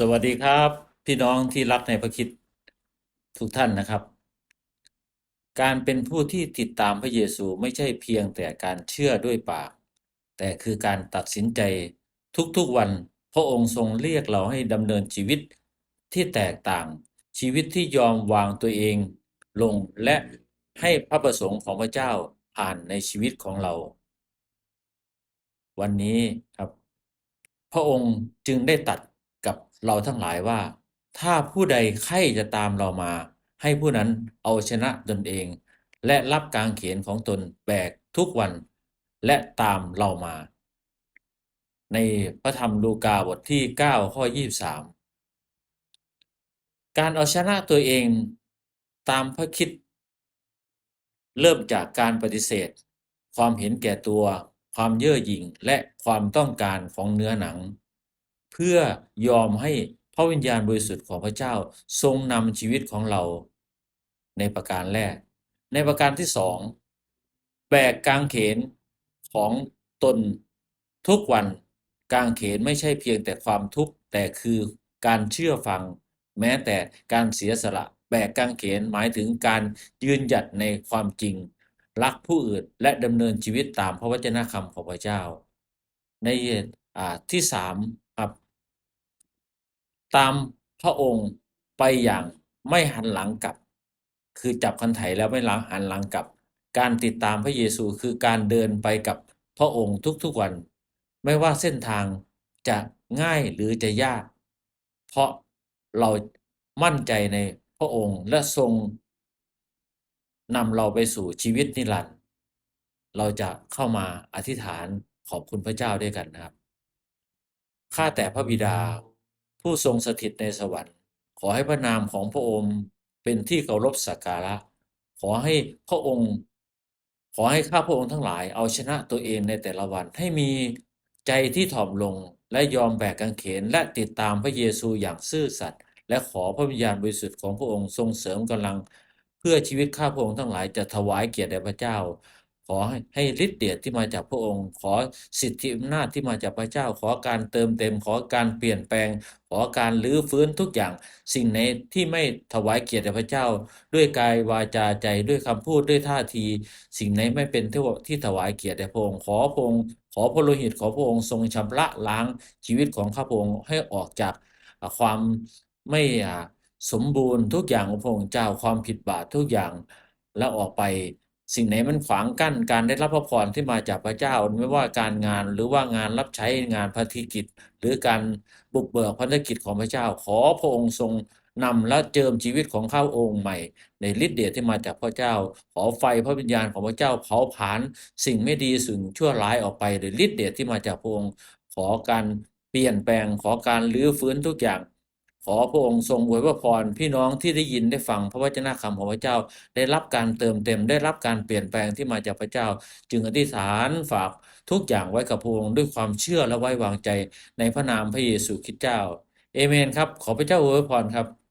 สวัสดีครับ พี่น้องที่รักในพระคิดทุกท่านนะครับ การเป็นผู้ที่ติดตามพระเยซูไม่ใช่เพียงแต่การเชื่อด้วยปาก แต่คือการตัดสินใจทุกๆวัน พระองค์ทรงเรียกเราให้ดำเนินชีวิตที่แตกต่าง ชีวิตที่ยอมวางตัวเองลงและให้พระประสงค์ของพระเจ้าผ่านในชีวิตของเรา วันนี้ครับ พระองค์จึงได้ตัด เราทั้งหลายว่า ถ้าผู้ใดใครจะตามเรามา ให้ผู้นั้นเอาชนะตนเอง และรับกางเขนของตนแบกทุกวัน และตามเรามา ในพระธรรมลูกาบทที่ 9 ข้อ 23 การเอาชนะตัวเองตามพระคิด เริ่มจากการปฏิเสธ ความเห็นแก่ตัว ความเย่อหยิ่งและความต้องการของเนื้อหนัง เพื่อยอมให้พระวิญญาณบริสุทธิ์ของพระเจ้าทรงนำชีวิตของเราในประการแรก ในประการที่สองแบกกางเขนของตนทุกวันกางเขนไม่ใช่เพียงแต่ความทุกข์แต่คือการเชื่อฟัง แม้แต่การเสียสละ แบกกางเขนหมายถึงการยืนหยัดในความจริง รักผู้อื่นและดำเนินชีวิตตามพระวจนะคำของพระเจ้า ในที่สาม ตามพระองค์ไปอย่างไม่หันหลังกลับ คือจับคันไถแล้วไม่หลังหันหลังกลับ การติดตามพระเยซูคือการเดินไปกับพระองค์ทุกๆวัน ไม่ว่าเส้นทางจะง่ายหรือจะยาก เพราะเรามั่นใจในพระองค์และทรงนำเราไปสู่ชีวิตนิรันดร์เราจะเข้ามาอธิษฐานขอบคุณพระเจ้าด้วยกันนะครับ ข้าแต่พระบิดา ผู้ทรงสถิตในสวรรค์ ขอให้พระนามของพระองค์เป็นที่เคารพสักการะ ขอให้พระองค์ ขอให้ข้าพระองค์ทั้งหลายเอาชนะตัวเองในแต่ละวันให้มีใจที่ถ่อมลงและยอมแบกกางเขนและติดตามพระเยซูอย่างซื่อสัตย์และขอพระวิญญาณบริสุทธิ์ของพระองค์ทรงเสริมกำลัง เพื่อชีวิตข้าพระองค์ทั้งหลายจะถวายเกียรติแด่พระเจ้า ขอให้ฤทธิ์เดชที่มาจากพระองค์ ขอสิทธิอำนาจที่มาจากพระเจ้า ขอการเติมเต็ม ขอการเปลี่ยนแปลง ขอการลื้อฟื้นทุกอย่าง สิ่งไหนที่ไม่ถวายเกียรติพระเจ้า ด้วยกายวาจาใจด้วยคำพูดด้วยท่าที สิ่งไหนไม่เป็นที่ที่ถวายเกียรติพระองค์ขอพระองค์ขอพระโลหิตขอพระองค์ทรงชำระล้างชีวิตของข้าพระองค์ให้ออกจากความไม่สมบูรณ์ทุกอย่างของพระองค์เจ้าความผิดบาปทุกอย่างแล้วออกไป สิ่งไหนมันขวางกั้นการได้รับพระพรที่มาจากพระเจ้า ไม่ว่าการงานหรือว่างานรับใช้งานพันธกิจ หรือการบุกเบิกพันธกิจของพระเจ้า ขอพระองค์ทรงนำและเจิมชีวิตของข้าองค์ใหม่ ในฤทธิ์เดชที่มาจากพระเจ้า ขอไฟพระวิญญาณของพระเจ้าเผาผลาญสิ่งไม่ดีสิ่งชั่วร้ายออกไปโดยฤทธิ์เดชที่มาจากพระองค์ ขอการเปลี่ยนแปลงขอการรื้อฟื้นทุกอย่าง ขอพระองค์ทรงอวยพระพรพี่น้องที่ได้ยินได้ฟังพระวจนะคำของพระเจ้า ได้รับการเติมเต็ม ได้รับการเปลี่ยนแปลงที่มาจากพระเจ้า จึงอธิษฐานฝากทุกอย่างไว้กับพระองค์ด้วยความเชื่อและไว้วางใจในพระนามพระเยซูคริสต์เจ้าเอเมนครับ ขอพระเจ้าอวยพรครับ